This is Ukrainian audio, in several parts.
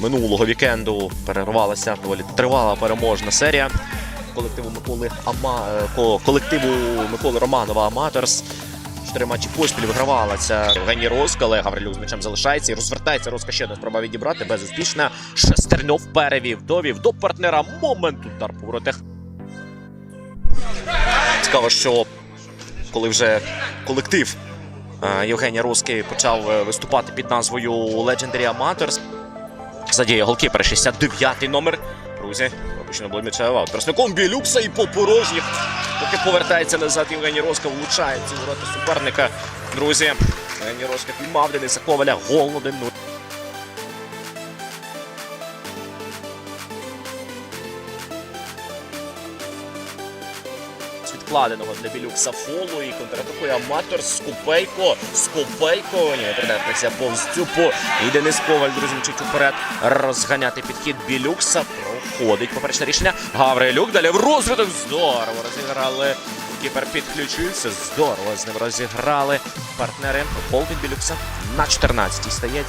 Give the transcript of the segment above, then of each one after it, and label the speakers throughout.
Speaker 1: минулого вікенду перервалася доволі тривала переможна серія колективу Миколи Ама... е, колективу Миколи Романова Аматорс. Чотири матчі поспіль вигравала ця Євгеній Роска, але Гаврилюк з м'ячем залишається і розвертається. Роска ще одна спроба відібрати безуспішна. Шестерньов перевів, довів до партнера. Момент удар по воротах. Цікаво, що коли вже колектив е, Євгенія Роски почав е, виступати під назвою Legendary Amateurs. Задіє голкіпер 69-й номер. Друзі, обичайно було м'яча аут. Білюкса і по порожніх. Поки повертається назад Євгеній Роска, влучає ці ворота суперника. Друзі, Євгеній Роска піймав Дениса Коваля. Гол 1-0. З відкладеного для Білюкса фолу і контратакує аматор Скупейко. Скупейко. Ні, придатниця повз цюпу. І Денис Коваль, друзі, мчить уперед розганяти підхід Білюкса. Проходить поперечне рішення. Гаврилюк далі в розвиток. Здорово розіграли. Кіпер підключився. Здорово з ним розіграли партнери. Гол від Білюкса на 14-й стає.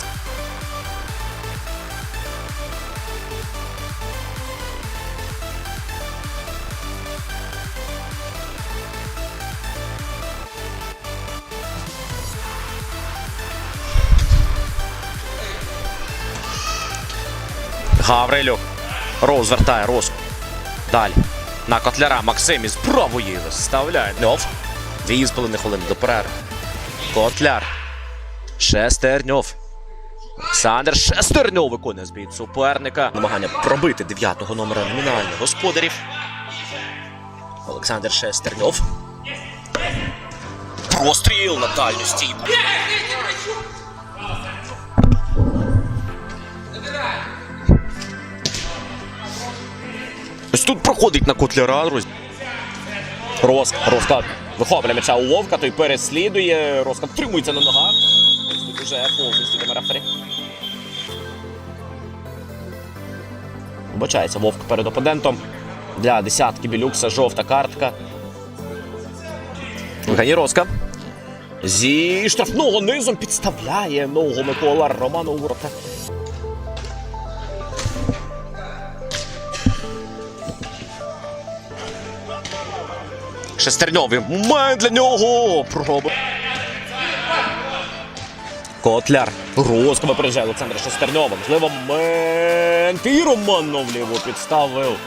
Speaker 1: Гаврилюк. Розвертає Роску. Далі. На котляра Максим із правої виставляє. Льов. Дві з половиною хвилини до перерви. Котляр. Шестерньов. Олександр Шестерньов виконує збій суперника. Намагання пробити дев'ятого номера номінально господарів. Олександр Шестерньов. Простріл на дальню стійку. Ось тут проходить на котляра, друзі. Роск, Роска вихоплює м'яча у Вовка, той переслідує. Роска втримується на ногах. Ось тут уже повністю йде рефері. Вбачається Вовк перед опонентом. Для десятки білюкса жовта картка. Євгеній Роска. Зі штрафного низом підставляє ногу Микола Роману у Шестерньовий момент для нього. Котляр. Роска випереджає Олександра Шестерньова. Можливо, момент. І Романов ліво підставив.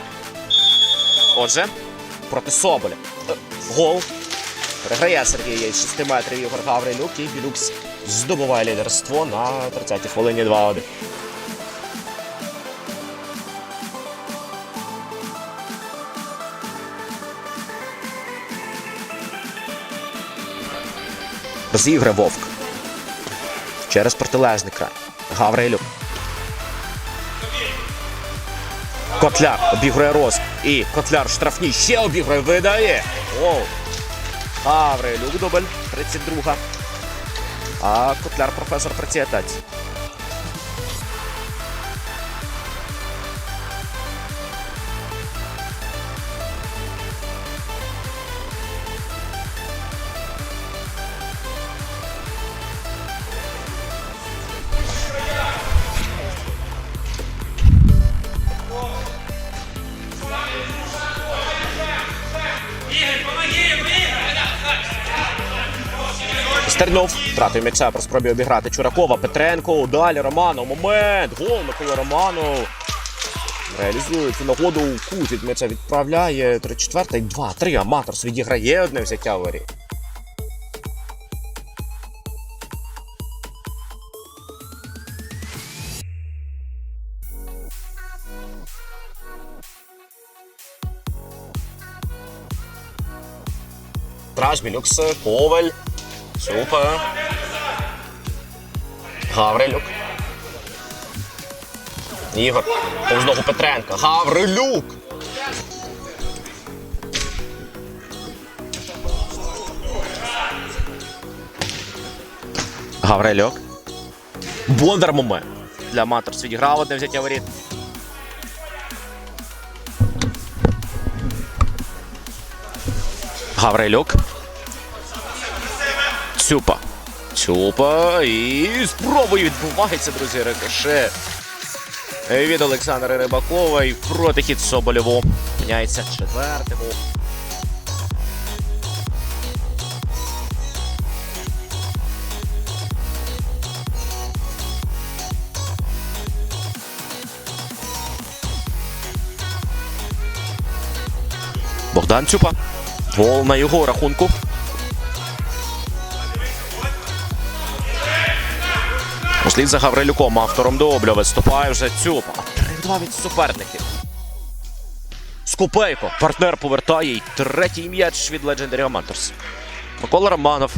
Speaker 1: Отже, проти Соболя. Гол. Переграє Сергій Єць 6 метрів Ігор Гаврилюк і Білюкс здобуває лідерство на 30-й хвилині 2-1. Розігре Вовк. Через протилежний край. Гаврилюк. Котляр обігрує Роск. І Котляр в штрафній ще обігрує, видає. Оу. Гаврилюк дубль. 32. А Котляр професор працює Стернов втратив м'яча про спробі обіграти Чуракова. Петренко. Далі Романов. Момент. Гол Микола Романов. Реалізує цю нагоду. Кут від м'яча відправляє. 3-4, 2-3. Аматорс відіграє одне взяття воріт. Траж, Білюкс, Коваль. Супер. Гаврилюк. Ігор. Повз ногу Петренка. Гаврилюк. Гаврилюк. Бондар момент. Для Маторс відіграв одне взяття воріт. Гаврилюк. Цюпа. Цюпа і спробою відбувається, друзі, рикошет. від Олександра Рибакова і протихід Соболєву. Міняється четвертий. Богдан Цюпа. Гол на його рахунку. Услід за Гаврилюком автором дубля виступає вже Цюпа. 3-2 від суперників. Скупейко. Партнер повертає і третій м'яч від Legendary Amateurs. Микола Романов